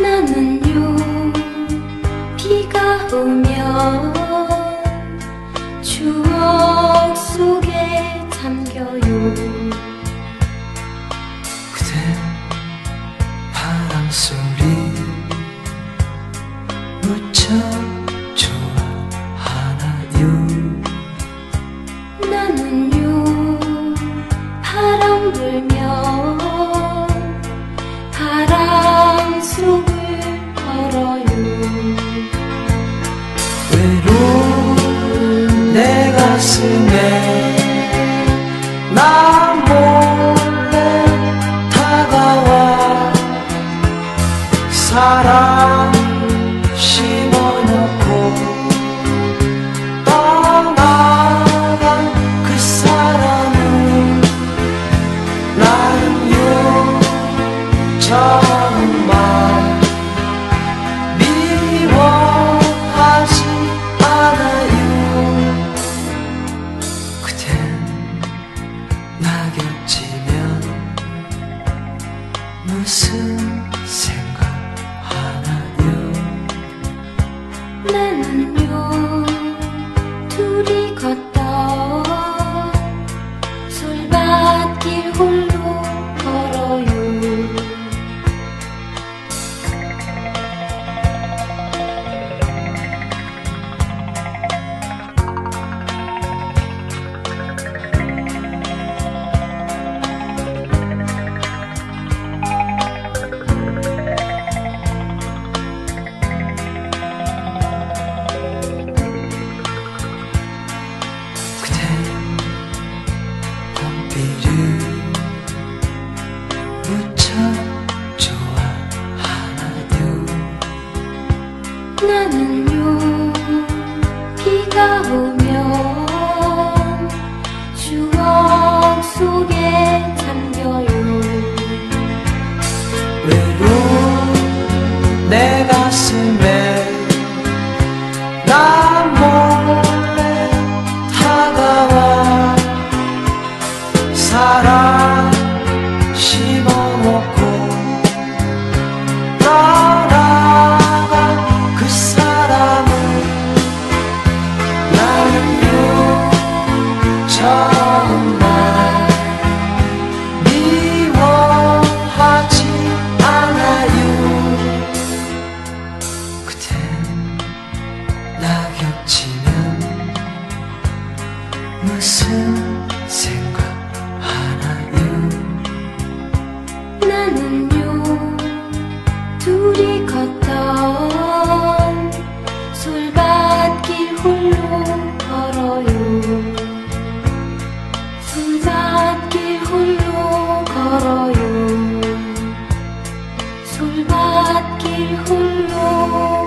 나는요 비가 오면 나는요 바람 불면 바람 속을 걸어요. 외로운 내 가슴에 나 몰래 다가와. 사랑 정말 미워하지 않아요. 그댄 나 곁이면 무슨 생각하나요? 나는요 나는요. 비가 오면 무슨 생각하나요? 나는요 둘이 걷던 솔밭길 홀로 걸어요. 솔밭길 홀로 걸어요. 솔밭길 홀로